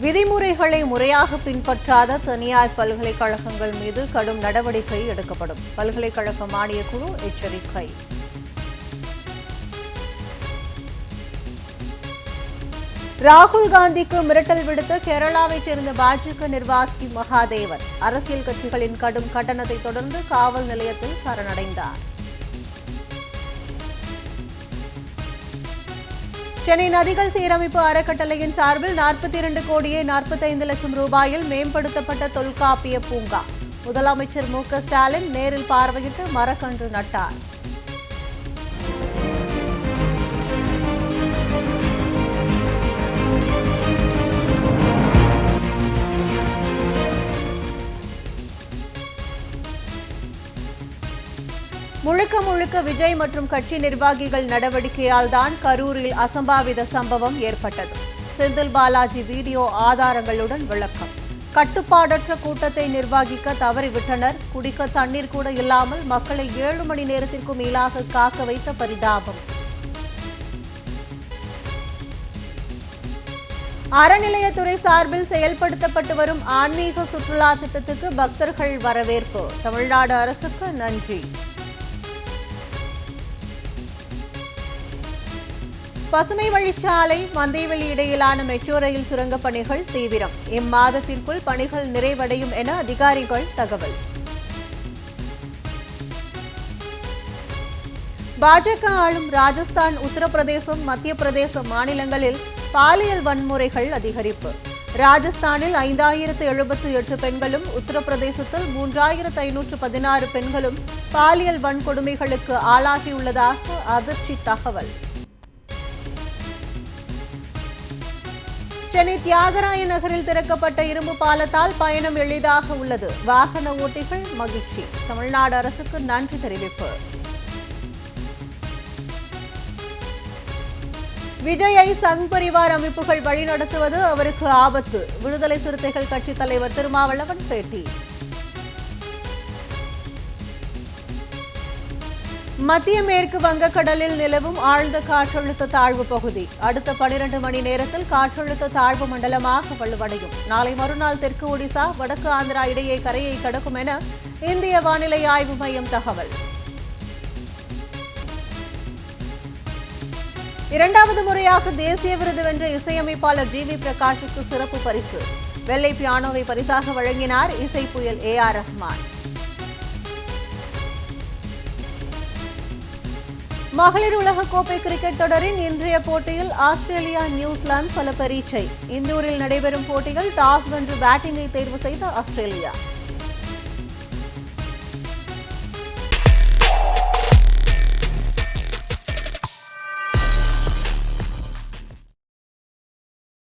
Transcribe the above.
விதிமுறைகளை முறையாக பின்பற்றாத தனியார் பல்கலைக்கழகங்கள் மீது கடும் நடவடிக்கை எடுக்கப்படும். பல்கலைக்கழக மானியக்குழு எச்சரிக்கை. ராகுல் காந்திக்கு மிரட்டல் விடுத்த கேரளாவைச் சேர்ந்த பாஜக நிர்வாகி மகாதேவன். அரசியல் கட்சிகளின் கடும் கட்டணத்தை தொடர்ந்து காவல் நிலையத்தில் சரணடைந்தார். சென்னை நதிகள் சீரமைப்பு அறக்கட்டளையின் சார்பில் நாற்பத்தி இரண்டு கோடியே நாற்பத்தைந்து லட்சம் ரூபாயில் மேம்படுத்தப்பட்ட தொல்காப்பிய பூங்கா. முதலமைச்சர் மு க ஸ்டாலின் நேரில் பார்வையிட்டு மரக்கன்று நட்டார். முழுக்க முழுக்க விஜய் மற்றும் கட்சி நிர்வாகிகள் நடவடிக்கையால் தான் கரூரில் அசம்பாவித சம்பவம் ஏற்பட்டது. செந்தில் பாலாஜி வீடியோ ஆதாரங்களுடன் விளக்கம். கட்டுப்பாடற்ற கூட்டத்தை நிர்வகிக்க தவறிவிட்டனர். குடிக்க தண்ணீர் கூட இல்லாமல் மக்களை ஏழு மணி நேரத்திற்கும் மேலாக காக்க வைத்த பரிதாபம். அறநிலையத்துறை சார்பில் செயல்படுத்தப்பட்டு வரும் ஆன்மீக சுற்றுலா திட்டத்துக்கு பக்தர்கள் வரவேற்பு. தமிழ்நாடு அரசுக்கு நன்றி. பசுமை வழிச்சாலை மந்தைவெளி இடையிலான மெட்ரோ ரயில் சுரங்கப் பணிகள் தீவிரம். இம்மாதத்திற்குள் பணிகள் நிறைவடையும் என அதிகாரிகள் தகவல். பாஜக ஆளும் ராஜஸ்தான் உத்தரப்பிரதேசம் மத்திய பிரதேசம் மாநிலங்களில் பாலியல் வன்முறைகள் அதிகரிப்பு. ராஜஸ்தானில் ஐந்தாயிரத்து எழுபத்து எட்டு பெண்களும் உத்தரப்பிரதேசத்தில் மூன்றாயிரத்து ஐநூற்று பதினாறு பெண்களும் பாலியல் வன்கொடுமைகளுக்கு ஆளாகியுள்ளதாக அதிர்ச்சி தகவல். சென்னை தியாகராய நகரில் திறக்கப்பட்ட இரும்பு பாலத்தால் பயணம் எளிதாக உள்ளது. வாகன ஓட்டிகள் மகிழ்ச்சி. தமிழ்நாடு அரசுக்கு நன்றி தெரிவிப்பு. விஜயை சங் பரிவார் அமைப்புகள் வழிநடத்துவது அவருக்கு ஆபத்து. விடுதலை சிறுத்தைகள் கட்சித் தலைவர் திருமாவளவன் பேட்டி. மத்திய மேற்கு வங்கக்கடலில் நிலவும் ஆழ்ந்த காற்றழுத்த தாழ்வு பகுதி. அடுத்த பனிரெண்டு மணி நேரத்தில் காற்றழுத்த தாழ்வு மண்டலமாக வலுவடையும். நாளை மறுநாள் தெற்கு ஒடிசா வடக்கு ஆந்திரா இடையே கரையை கடக்கும் என இந்திய வானிலை ஆய்வு மையம் தகவல். இரண்டாவது முறையாக தேசிய விருது வென்ற இசையமைப்பாளர் ஜி வி பிரகாஷுக்கு சிறப்பு பரிசு. வெள்ளை பியானோவை பரிசாக வழங்கினார் இசை புயல் ஏ ஆர் ரஹ்மான். மகளிர் உலக கோப்பை கிரிக்கெட் தொடரின் இன்றைய போட்டியில் ஆஸ்திரேலியா நியூசிலாந்து பல பரீட்சை. இந்தூரில் நடைபெறும் போட்டிகள் டாஸ் வென்று பேட்டிங்கை தேர்வு செய்த ஆஸ்திரேலியா.